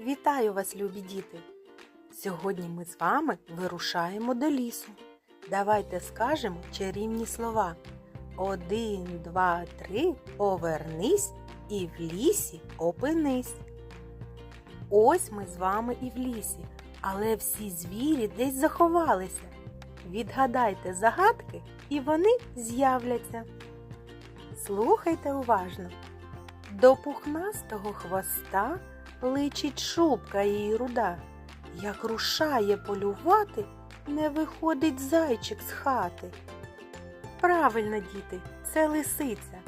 Вітаю вас, любі діти! Сьогодні ми з вами вирушаємо до лісу. Давайте скажемо чарівні слова. Один, два, три, повернись і в лісі опинись. Ось ми з вами і в лісі, але всі звірі десь заховалися. Відгадайте загадки, і вони з'являться. Слухайте уважно. До пухнастого хвоста личить шубка її руда. Як рушає полювати, не виходить зайчик з хати. Правильно, діти, це лисиця.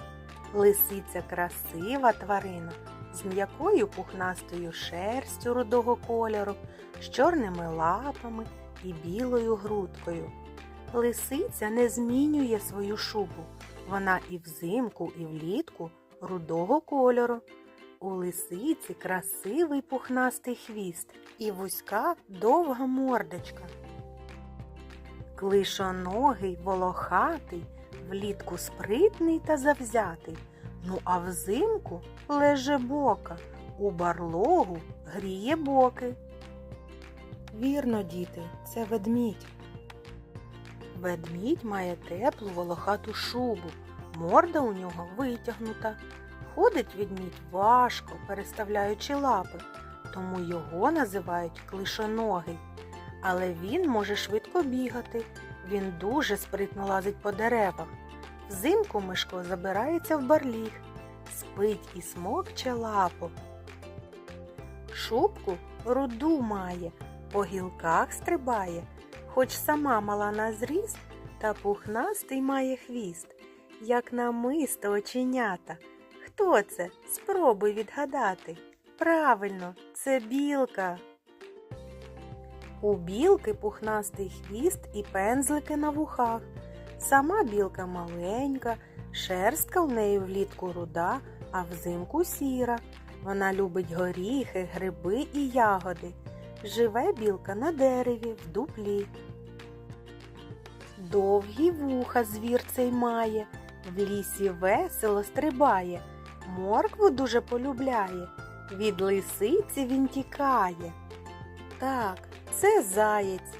Лисиця красива тварина з м'якою пухнастою шерстю рудого кольору, з чорними лапами і білою грудкою. Лисиця не змінює свою шубу. Вона і взимку, і влітку рудого кольору. У лисиці красивий пухнастий хвіст і вузька довга мордочка. Клишоногий, волохатий, влітку спритний та завзятий. Ну а взимку леже бока, у барлогу гріє боки. Вірно, діти, це ведмідь. Ведмідь має теплу волохату шубу, морда у нього витягнута. Ходить відмідь важко, переставляючи лапи, тому його називають клишоногий. Але він може швидко бігати, він дуже спритно лазить по деревах. Взимку Мишко забирається в барліг, спить і смокче лапу. Шубку руду має, по гілках стрибає, хоч сама мала на зріст, та пухнастий має хвіст, як намисто оченята. Хто це? Спробуй відгадати. Правильно, це білка. У білки пухнастий хвіст і пензлики на вухах. Сама білка маленька, шерстка в неї влітку руда, а взимку сіра. Вона любить горіхи, гриби і ягоди. Живе білка на дереві, в дуплі. Довгі вуха звір цей має, в лісі весело стрибає, моркву дуже полюбляє, від лисиці він тікає. Так, це заєць.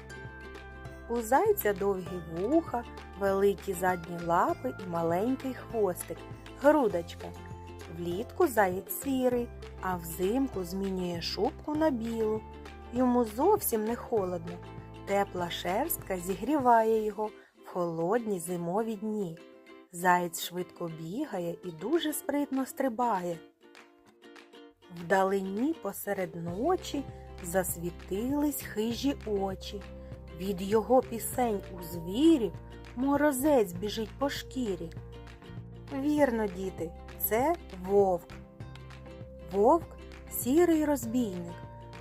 У зайця довгі вуха, великі задні лапи і маленький хвостик, грудочка. Влітку заєць сірий, а взимку змінює шубку на білу. Йому зовсім не холодно. Тепла шерстка зігріває його в холодні зимові дні. Заєць швидко бігає і дуже спритно стрибає. Вдалині посеред ночі засвітились хижі очі. Від його пісень у звірів морозець біжить по шкірі. Вірно, діти, це вовк. Вовк сірий розбійник.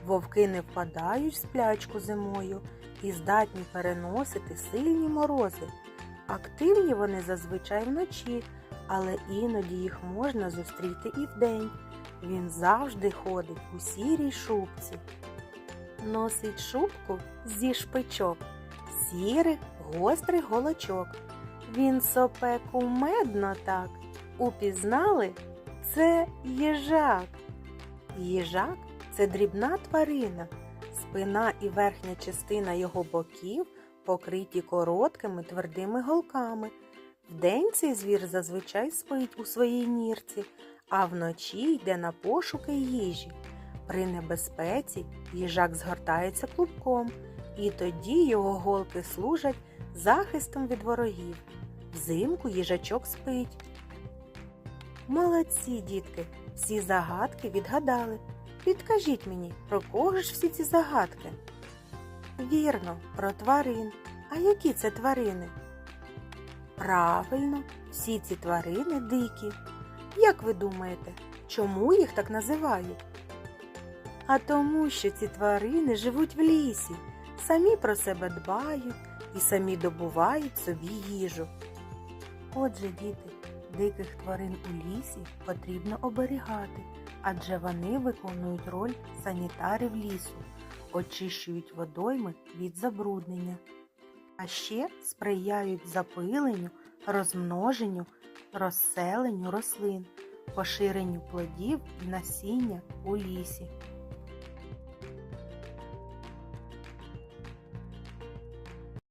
Вовки не впадають в сплячку зимою і здатні переносити сильні морози. Активні вони зазвичай вночі, але іноді їх можна зустріти і вдень. Він завжди ходить у сірій шубці. Носить шубку зі шпичок, сірих гострих голочок. Він сопе кумедно так. Упізнали це їжак. Їжак це дрібна тварина. Спина і верхня частина його боків покриті короткими твердими голками. Вдень цей звір зазвичай спить у своїй нірці, а вночі йде на пошуки їжі. При небезпеці їжак згортається клубком, і тоді його голки служать захистом від ворогів. Взимку їжачок спить. Молодці, дітки, всі загадки відгадали. Підкажіть мені, про кого ж всі ці загадки? Вірно, про тварин. А які це тварини? Правильно, всі ці тварини дикі. Як ви думаєте, чому їх так називають? А тому, що ці тварини живуть в лісі, самі про себе дбають і самі добувають собі їжу. Отже, діти, диких тварин у лісі потрібно оберігати, адже вони виконують роль санітарів лісу, очищують водойми від забруднення, а ще сприяють запиленню, розмноженню, розселенню рослин, поширенню плодів і насіння у лісі.